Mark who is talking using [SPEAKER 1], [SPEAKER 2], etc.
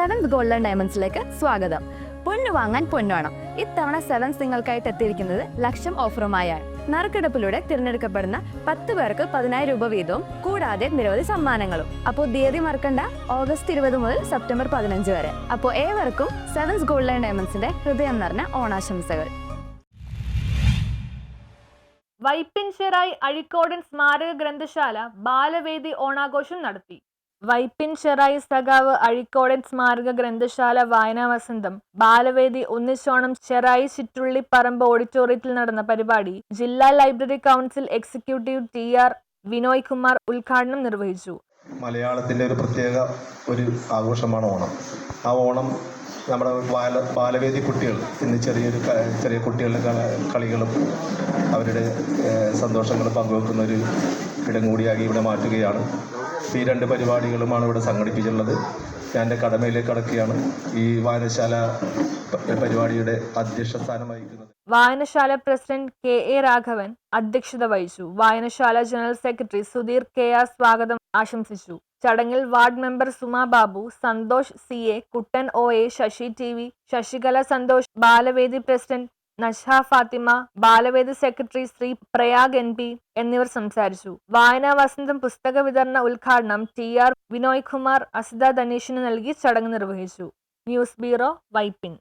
[SPEAKER 1] Seventh golden ഡയമണ്ട്സിലേക്ക് സ്വാഗതം. പൊന്നു വാങ്ങാൻ പൊന്നുവേണം ഇത്തവണ സെവൻസ് നിങ്ങൾക്കായിട്ട് എത്തിയിരിക്കുന്നത് ലക്ഷം ഓഫറുമായാണ് നറുക്കെടുപ്പിലൂടെ തിരഞ്ഞെടുക്കപ്പെടുന്ന പത്ത് പേർക്ക് പതിനായിരം രൂപ വീതവും കൂടാതെ നിരവധി സമ്മാനങ്ങളും. അപ്പോൾ തീയതി മറക്കണ്ട ഓഗസ്റ്റ് ഇരുപത് മുതൽ സെപ്റ്റംബർ പതിനഞ്ച് വരെ. അപ്പോൾ ഏവർക്കും സെവൻസ് ഗോൾഡൻ ഡയമണ്ട്സിന്റെ ഹൃദയം നിറഞ്ഞ ഓണാശംസകൾ.
[SPEAKER 2] വൈപ്പിൻചെറായി അഴിക്കോടൻ സ്മാരക ഗ്രന്ഥശാല ബാലവേദി ഓണാഘോഷം നടത്തി. വൈപ്പിൻചെറായി സഖാവ് അഴിക്കോടൻ സ്മാരക ഗ്രന്ഥശാല വായനാ വസന്തം ബാലവേദി ഒന്നിച്ചോണം ചെറായി ചിറ്റുള്ളി പറമ്പ് ഓഡിറ്റോറിയത്തിൽ നടന്ന പരിപാടി ജില്ലാ library council executive T R Vinoy Kumar ഉദ്ഘാടനം നിർവഹിച്ചു.
[SPEAKER 3] മലയാളത്തിന്റെ ഒരു പ്രത്യേക ഒരു ആഘോഷമാണ് ഓണം. ആ ഓണം നമ്മുടെ ബാല ബാലവേദി കുട്ടികൾ ഇന്ന് ചെറിയൊരു ചെറിയ കുട്ടികളുടെ കള- കളികളും അവരുടെ സന്തോഷങ്ങളും പങ്കുവെക്കുന്ന ഒരു ഇടം കൂടിയാക്കി ഇവിടെ മാറ്റുകയാണ്. ഈ രണ്ട് പരിപാടികളുമാണ് ഇവിടെ സംഘടിപ്പിച്ചിട്ടുള്ളത്. ഞാൻ എന്റെ കടമയിലേക്ക് കടക്കുകയാണ്. ഈ വായനശാല പരിപാടിയുടെ അധ്യക്ഷ സ്ഥാനം വഹിക്കുന്നത്.
[SPEAKER 2] വായനശാല പ്രസിഡന്റ് കെ എ രാഘവൻ അധ്യക്ഷത വഹിച്ചു. വായനശാല general secretary Sudheer K R സ്വാഗതം ആശംസിച്ചു. ചടങ്ങിൽ ward member Suma Babu Santhosh C A Kuttan O A Sasi T V Sasikala Santhosh Balavedi president Nashha Fathima Balaveda secretary Sree Prayag N P എന്നിവർ സംസാരിച്ചു. വായനാ വസന്തം പുസ്തക വിതരണ ഉദ്ഘാടനം ടി ആർ വിനോയ് കുമാർ അസിത ധനീഷിന് നൽകി ചടങ്ങ് നിർവഹിച്ചു. News bureau Vypin.